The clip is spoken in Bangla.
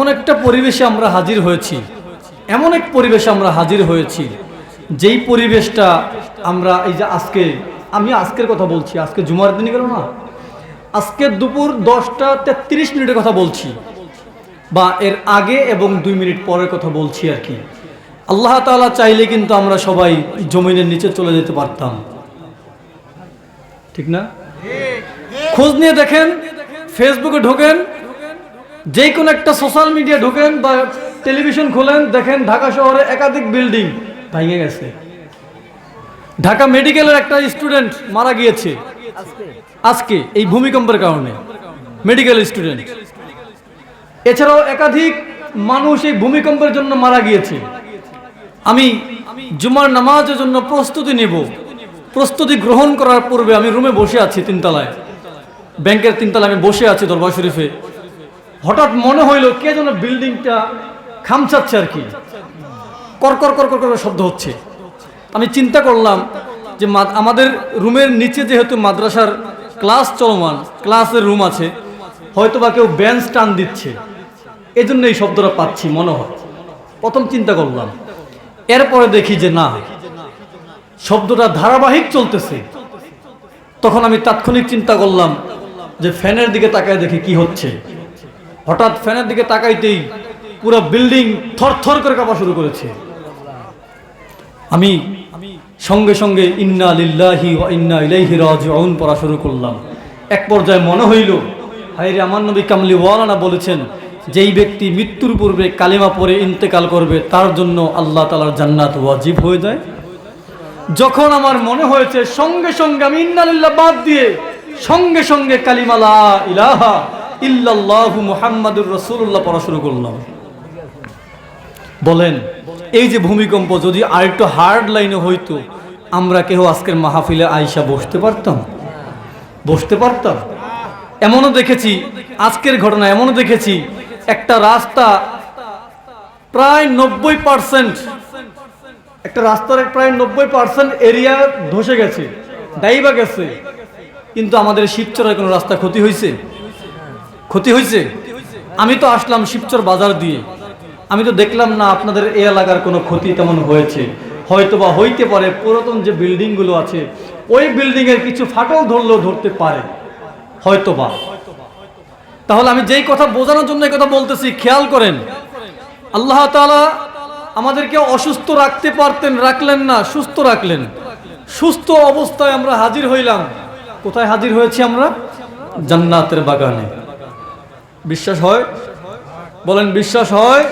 এমন একটা পরিবেশে আমরা হাজির হয়েছি, এমন এক পরিবেশে আমরা হাজির হয়েছি, যেই পরিবেশটা আমরা এই যে আজকে, আমি আজকের কথা বলছি, আজকে জুমার দিনই গেল না? আজকে দুপুর দশটা তেত্রিশ মিনিটের কথা বলছি, বা এর আগে এবং দুই মিনিট পরের কথা বলছি আর কি। আল্লাহ তাআলা চাইলে কিন্তু আমরা সবাই জমিনের নিচে চলে যেতে পারতাম। ঠিক না? খোঁজ নিয়ে দেখেন ফেসবুকে ঢোকেন যে কোনো একটা সোশ্যাল মিডিয়া ঢোকেন বা টেলিভিশন খোলেন, দেখেন ঢাকা শহরে একাধিক বিল্ডিং ভেঙে গেছে। ঢাকা মেডিকেলের একটা স্টুডেন্ট মারা গিয়েছে। আজকে এই ভূমিকম্পের কারণে মেডিকেল স্টুডেন্ট এছাড়াও একাধিক মানুষ এই ভূমিকম্পের জন্য মারা গিয়েছে। আমি জুমার নামাজের জন্য প্রস্তুতি নেব। প্রস্তুতি গ্রহণ করার পূর্বে আমি রুমে বসে আছি তিনতলায়। ব্যাংকের তিনতলায় আমি বসে আছি দরবার শরীফে। হঠাৎ মনে হইল কে যেন বিল্ডিংটা খামচাচ্ছে আর কি। করকর করকর করে শব্দ হচ্ছে। আমি চিন্তা করলাম যে আমাদের রুমের নিচে যেহেতু মাদ্রাসার ক্লাস চলমান, ক্লাসের রুম আছে হয়তো বা কেউ বেঞ্চ টান দিচ্ছে। এই জন্য এই শব্দটা পাচ্ছি মনে হয়। প্রথম চিন্তা করলাম। এরপরে দেখি যে না, শব্দটা ধারাবাহিক চলতেছে। তখন আমি তাৎক্ষণিক চিন্তা করলাম যে ফ্যানের দিকে তাকায় দেখি কি হচ্ছে। হঠাৎ ফ্যানের দিকে তাকাইতেই পুরো বিল্ডিং থরথর করে কাঁপা শুরু করেছে। আমি সঙ্গে সঙ্গে ইন্না লিল্লাহি ইন্না ইলাইহি রাজিউন পড়া শুরু করলাম। এক পর্যায়ে মনে হইল, হায়রে আমার নবী কামলি ওয়ালানা বলেছেন, যেই ব্যক্তি মৃত্যুর পূর্বে কালিমা পরে ইন্তেকাল করবে, তার জন্য আল্লাহ তালার জান্নাত ওয়াজিব হয়ে যায়। যখন আমার মনে হয়েছে, সঙ্গে সঙ্গে আমি ইন্নালিল্লাহ বাদ দিয়ে সঙ্গে সঙ্গে কালিমালা ইলাহা ইল্লাল্লাহু মুহাম্মাদুর রাসূলুল্লাহ পড়া শুরু করলাম। বলেন, এই যে ভূমিকম্প যদি আরেকটু হার্ড লাইনে হইতো, আমরা কেউ আজকের মাহফিলে আইসা বসতে পারতাম? বসতে পারতাম? এমনও দেখেছি, আজকের ঘটনা এমনও দেখেছি, একটা রাস্তা প্রায় নব্বই পার্সেন্ট একটা রাস্তার প্রায় নব্বই পার্সেন্ট এরিয়া ধসে গেছে, ডাইবা গেছে। কিন্তু আমাদের শিবচরের কোনো রাস্তা ক্ষতি হয়েছে ক্ষতি হয়েছে? আমি তো আসলাম শিবচর বাজার দিয়ে। আমি তো দেখলাম না আপনাদের এই এলাকার কোনো ক্ষতি তেমন হয়েছে। হয়তো বা হইতে পারে, পুরাতন যে বিল্ডিংগুলো আছে, ওই বিল্ডিংয়ের কিছু ফাটল ধরলেও ধরতে পারে। হয়তো বা তাহলে আমি যেই কথা বোঝানোর জন্য কথা বলতেছি, খেয়াল করেন। আল্লাহ তালা আমাদেরকে অসুস্থ রাখতে পারতেন, রাখলেন না, সুস্থ রাখলেন। সুস্থ অবস্থায় আমরা হাজির হইলাম। কোথায় হাজির হয়েছি আমরা? জান্নাতের বাগানে। বিশ্বাস হয়? বলেন বিশ্বাস হয়?